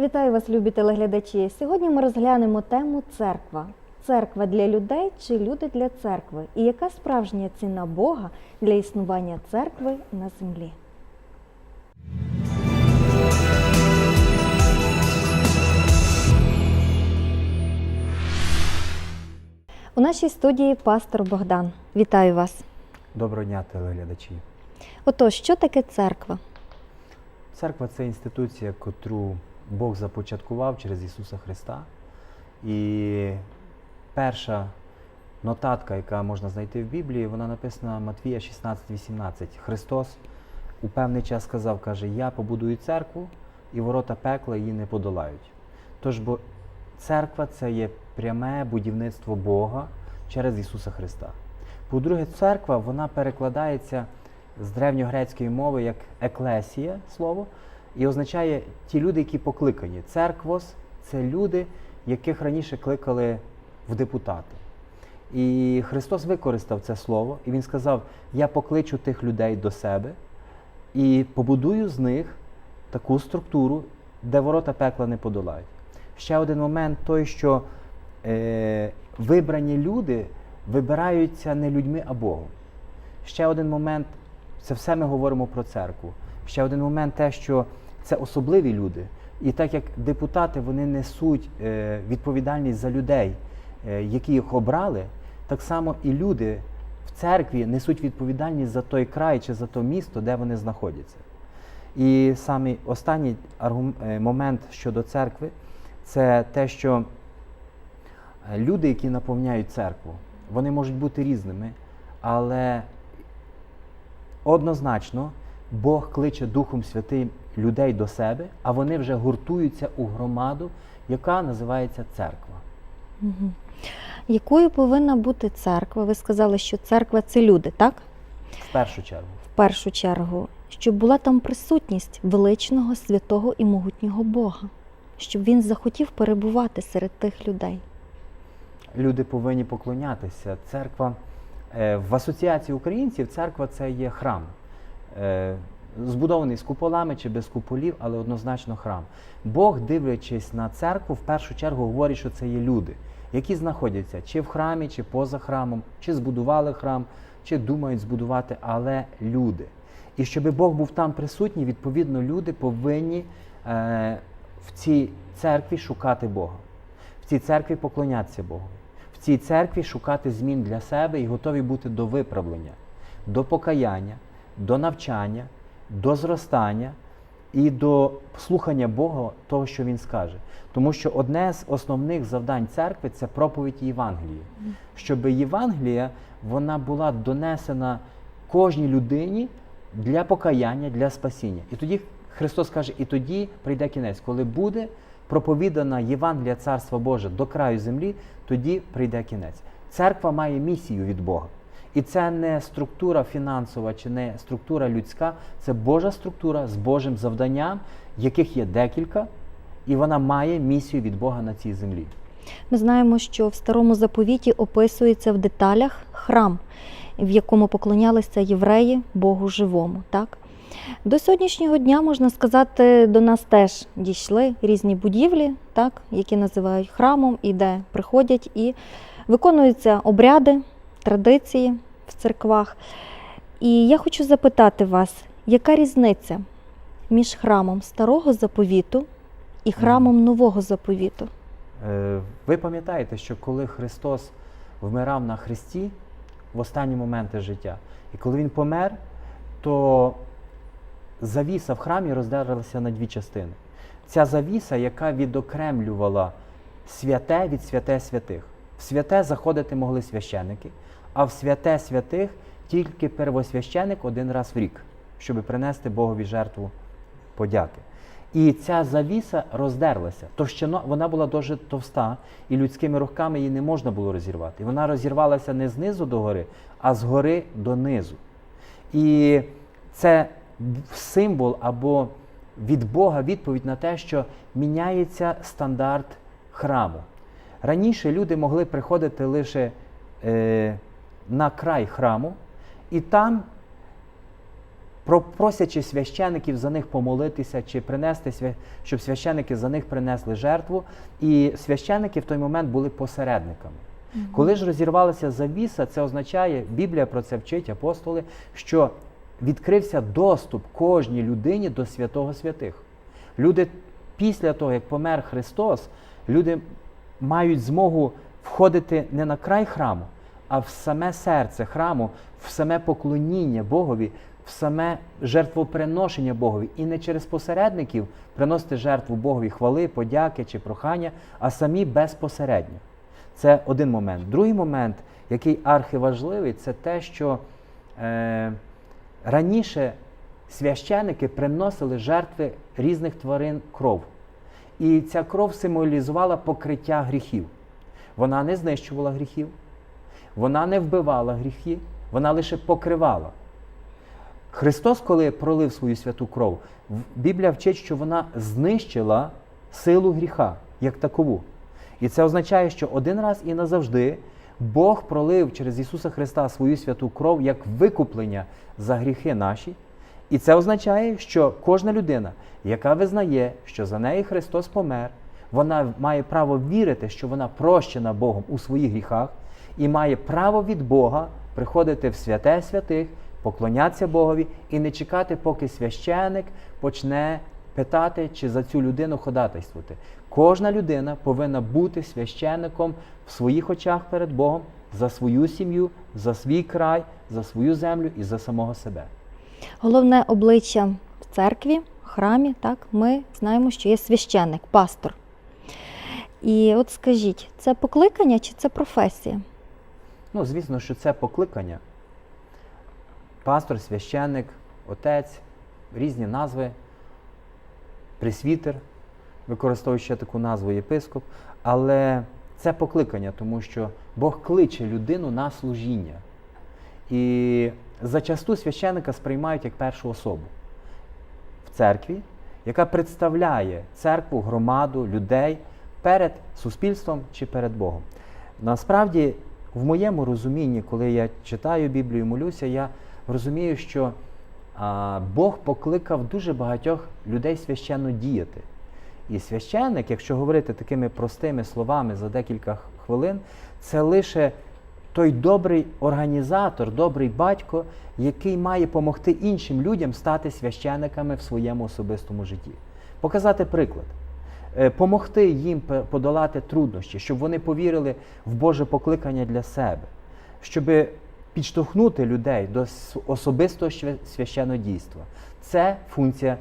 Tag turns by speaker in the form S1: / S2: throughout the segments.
S1: Вітаю вас, любі телеглядачі. Сьогодні ми розглянемо тему церква. Церква для людей чи люди для церкви? І яка справжня ціна Бога для існування церкви на землі? У нашій студії пастор Богдан. Вітаю вас.
S2: Доброго дня, телеглядачі.
S1: Отож, що таке церква?
S2: Церква це інституція, котру Бог започаткував через Ісуса Христа. І перша нотатка, яка можна знайти в Біблії, вона написана Матвія 16:18. Христос у певний час сказав, каже, я побудую церкву, і ворота пекла її не подолають. Тож, бо церква це є пряме будівництво Бога через Ісуса Христа. По-друге, церква вона перекладається з древньогрецької мови як еклесія слово, і означає ті люди, які покликані. Церквос це люди, яких раніше кликали в депутати. І Христос використав це слово, і Він сказав: Я покличу тих людей до себе і побудую з них таку структуру, де ворота пекла не подолають. Ще один момент той, що е, вибрані люди вибираються не людьми, а Богом. Ще один момент це все ми говоримо про церкву. Ще один момент те, що це особливі люди. І так як депутати вони несуть е, відповідальність за людей, е, які їх обрали, так само і люди в церкві несуть відповідальність за той край чи за то місто, де вони знаходяться. І саме останній е, момент щодо церкви це те, що люди, які наповняють церкву, вони можуть бути різними, але однозначно Бог кличе Духом Святим людей до себе, а вони вже гуртуються у громаду, яка називається церква.
S1: Угу. Якою повинна бути церква? Ви сказали, що церква це люди, так?
S2: В першу чергу.
S1: В першу чергу, щоб була там присутність величного, святого і могутнього Бога, щоб він захотів перебувати серед тих людей.
S2: Люди повинні поклонятися. Церква е, в асоціації українців церква це є храм. Е, Збудований з куполами чи без куполів, але однозначно храм. Бог, дивлячись на церкву, в першу чергу говорить, що це є люди, які знаходяться чи в храмі, чи поза храмом, чи збудували храм, чи думають збудувати, але люди. І щоб Бог був там присутній, відповідно, люди повинні е, в цій церкві шукати Бога, в цій церкві поклонятися Богу, в цій церкві шукати змін для себе і готові бути до виправлення, до покаяння, до навчання, до зростання і до слухання Бога того, що Він скаже. Тому що одне з основних завдань церкви це проповідь Євангелії. Щоб Євангелія вона була донесена кожній людині для покаяння, для спасіння. І тоді Христос каже, і тоді прийде кінець, коли буде проповідана Євангелія Царства Боже до краю землі, тоді прийде кінець. Церква має місію від Бога. І це не структура фінансова чи не структура людська, це Божа структура з Божим завданням, яких є декілька, і вона має місію від Бога на цій землі.
S1: Ми знаємо, що в старому заповіті описується в деталях храм, в якому поклонялися євреї Богу живому. Так? До сьогоднішнього дня, можна сказати, до нас теж дійшли різні будівлі, так, які називають храмом, і де приходять і виконуються обряди, традиції в церквах. І я хочу запитати вас, яка різниця між храмом старого заповіту і храмом нового заповіту?
S2: Е, Ви пам'ятаєте, що коли Христос вмирав на Христі в останні моменти життя, і коли Він помер, то завіса в храмі роздерлася на дві частини. Ця завіса, яка відокремлювала святе від святе святих. В святе заходити могли священики, а в святе святих тільки первосвященик один раз в рік, щоб принести Богові жертву подяки. І ця завіса роздерлася. Товщино, вона була дуже товста, і людськими руками її не можна було розірвати. І вона розірвалася не знизу до гори, а згори до низу. І це символ або від Бога відповідь на те, що міняється стандарт храму. Раніше люди могли приходити лише е, на край храму і там просячи священиків за них помолитися чи принести щоб священики за них принесли жертву. І священики в той момент були посередниками. Коли ж розірвалася завіса, це означає, Біблія про це вчить апостоли, що відкрився доступ кожній людині до святого святих. Люди після того, як помер Христос, люди мають змогу входити не на край храму, а в саме серце храму, в саме поклоніння Богові, в саме жертвоприношення Богові. І не через посередників приносити жертву Богові хвали, подяки чи прохання, а самі безпосередньо. Це один момент. Другий момент, який архиважливий, це те, що е, раніше священики приносили жертви різних тварин кров. І ця кров символізувала покриття гріхів. Вона не знищувала гріхів, вона не вбивала гріхи, вона лише покривала. Христос, коли пролив свою святу кров, Біблія вчить, що вона знищила силу гріха як такову. І це означає, що один раз і назавжди Бог пролив через Ісуса Христа свою святу кров як викуплення за гріхи наші. І це означає, що кожна людина, яка визнає, що за неї Христос помер, вона має право вірити, що вона прощена Богом у своїх гріхах, і має право від Бога приходити в святе святих, поклонятися Богові і не чекати, поки священик почне питати, чи за цю людину ходатайствувати. Кожна людина повинна бути священником в своїх очах перед Богом за свою сім'ю, за свій край, за свою землю і за самого себе.
S1: Головне обличчя в церкві, храмі, так, ми знаємо, що є священник, пастор. І от скажіть, це покликання чи це професія?
S2: Ну, звісно, що це покликання. Пастор, священник, отець, різні назви, пресвітер, використовуючи таку назву єпископ. Але це покликання, тому що Бог кличе людину на служіння. І зачасту священника сприймають як першу особу в церкві, яка представляє церкву, громаду, людей перед суспільством чи перед Богом. Насправді, в моєму розумінні, коли я читаю Біблію, молюся, я розумію, що Бог покликав дуже багатьох людей священно діяти. І священник, якщо говорити такими простими словами за декілька хвилин, це лише той добрий організатор, добрий батько, який має допомогти іншим людям стати священниками в своєму особистому житті. Показати приклад, Е, помогти їм подолати труднощі, щоб вони повірили в Боже покликання для себе, щоб підштовхнути людей до особистого свя- священнодійства. Це функція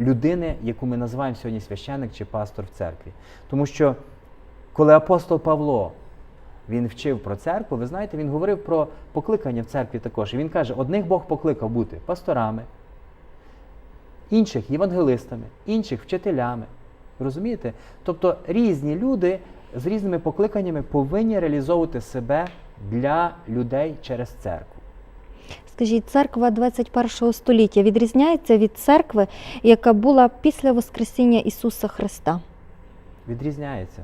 S2: людини, яку ми називаємо сьогодні священник чи пастор в церкві. Тому що коли апостол Павло він вчив про церкву, ви знаєте, він говорив про покликання в церкві також. І він каже: одних Бог покликав бути пасторами, інших євангелистами, інших вчителями. Розумієте? Тобто різні люди з різними покликаннями повинні реалізовувати себе для людей через церкву.
S1: Скажіть, церква 21 століття відрізняється від церкви, яка була після Воскресіння Ісуса Христа?
S2: Відрізняється.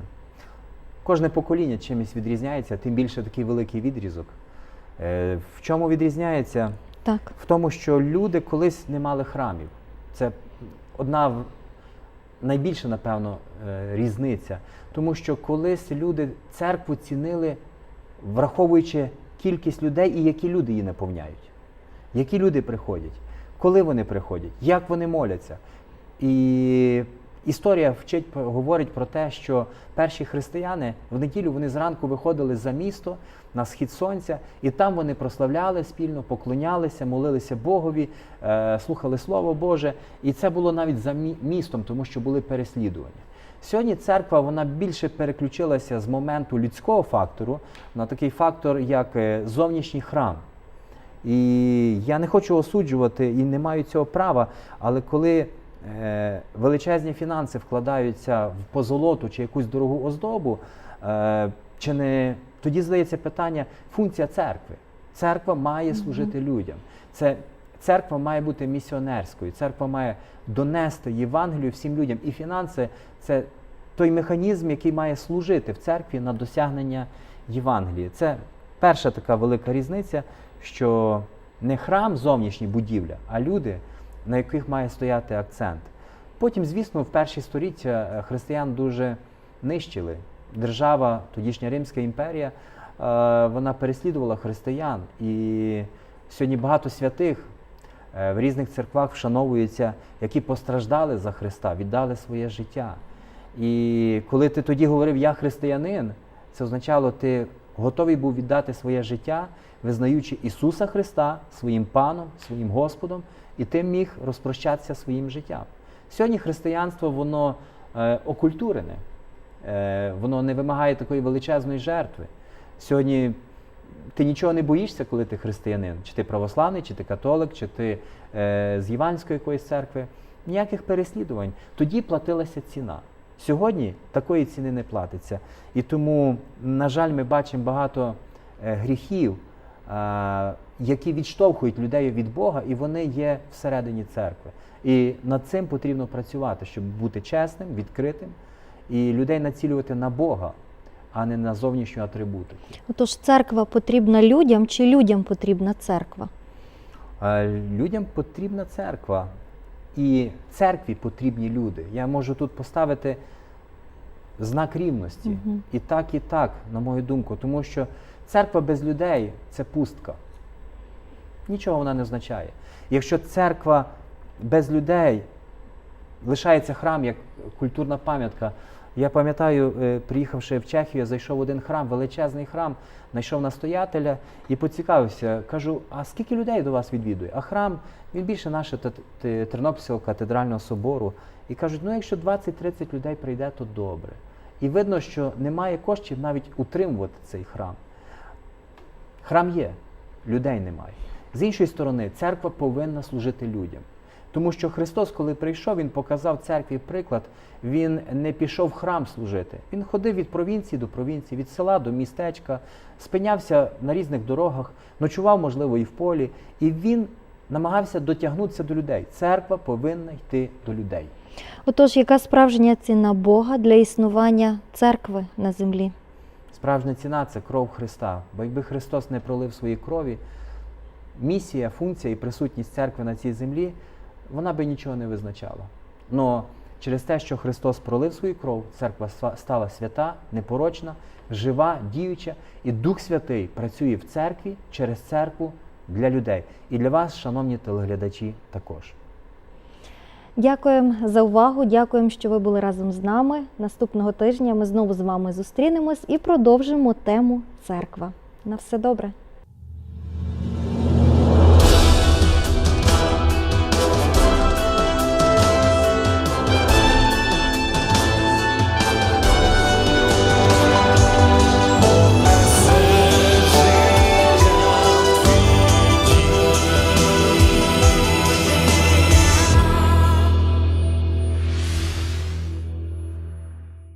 S2: Кожне покоління чимось відрізняється, тим більше такий великий відрізок. Е, В чому відрізняється?
S1: Так.
S2: В тому, що люди колись не мали храмів. Це одна найбільша, напевно, е, різниця. Тому що колись люди церкву цінили, враховуючи кількість людей і які люди її наповняють. Які люди приходять, коли вони приходять, як вони моляться. І історія вчить, говорить про те, що перші християни в неділю вони зранку виходили за місто на схід сонця, і там вони прославляли спільно, поклонялися, молилися Богові, е, слухали Слово Боже. І це було навіть за містом, тому що були переслідування. Сьогодні церква вона більше переключилася з моменту людського фактору на такий фактор, як е, зовнішній храм. І я не хочу осуджувати і не маю цього права, але коли величезні фінанси вкладаються в позолоту чи якусь дорогу оздобу, е, чи не тоді задається питання функція церкви. Церква має служити людям. Це церква має бути місіонерською. Церква має донести Євангелію всім людям. І фінанси це той механізм, який має служити в церкві на досягнення Євангелії. Це перша така велика різниця, що не храм зовнішній будівля, а люди, на яких має стояти акцент. Потім, звісно, в перші століття е, християн дуже нищили. Держава, тодішня Римська імперія, е, вона переслідувала християн. І сьогодні багато святих е, в різних церквах вшановуються, які постраждали за Христа, віддали своє життя. І коли ти тоді говорив Я християнин, це означало, ти готовий був віддати своє життя, визнаючи Ісуса Христа своїм паном, своїм Господом, і ти міг розпрощатися своїм життям. Сьогодні християнство воно е, окультурене, е, воно не вимагає такої величезної жертви. Сьогодні ти нічого не боїшся, коли ти християнин, чи ти православний, чи ти католик, чи ти е, з Іванської якоїсь церкви. Ніяких переслідувань. Тоді платилася ціна. Сьогодні такої ціни не платиться. І тому, на жаль, ми бачимо багато е, гріхів, е, які відштовхують людей від Бога, і вони є всередині церкви. І над цим потрібно працювати, щоб бути чесним, відкритим і людей націлювати на Бога, а не на зовнішню атрибутику.
S1: Отож, церква потрібна людям чи людям потрібна церква?
S2: Е, Людям потрібна церква, і церкві потрібні люди. Я можу тут поставити знак рівності.
S1: Угу.
S2: І так, і так, на мою думку, тому що церква без людей це пустка. Нічого вона не означає. Якщо церква без людей лишається храм як культурна пам'ятка. Я пам'ятаю, е, приїхавши в Чехію, зайшов в один храм, величезний храм, знайшов настоятеля і поцікавився. Кажу, а скільки людей до вас відвідує? А храм він більше Т- Тернопільського катедрального собору. І кажуть, ну якщо 20-30 людей прийде, то добре. І видно, що немає коштів навіть утримувати цей храм. Храм є, людей немає. З іншої сторони, церква повинна служити людям. Тому що Христос, коли прийшов, Він показав церкві приклад, Він не пішов в храм служити. Він ходив від провінції до провінції, від села до містечка, спинявся на різних дорогах, ночував, можливо, і в полі. І він намагався дотягнутися до людей. Церква повинна йти до людей.
S1: Отож, яка справжня ціна Бога для існування церкви на землі?
S2: Справжня ціна це кров Христа. Бо якби Христос не пролив свої крові, місія, функція і присутність церкви на цій землі, вона би нічого не визначала. Но через те, що Христос пролив свою кров, церква стала свята, непорочна, жива, діюча, і Дух Святий працює в церкві через церкву для людей. І для вас, шановні телеглядачі, також.
S1: Дякуємо за увагу. Дякуємо, що ви були разом з нами. Наступного тижня ми знову з вами зустрінемось і продовжимо тему церква. На все добре.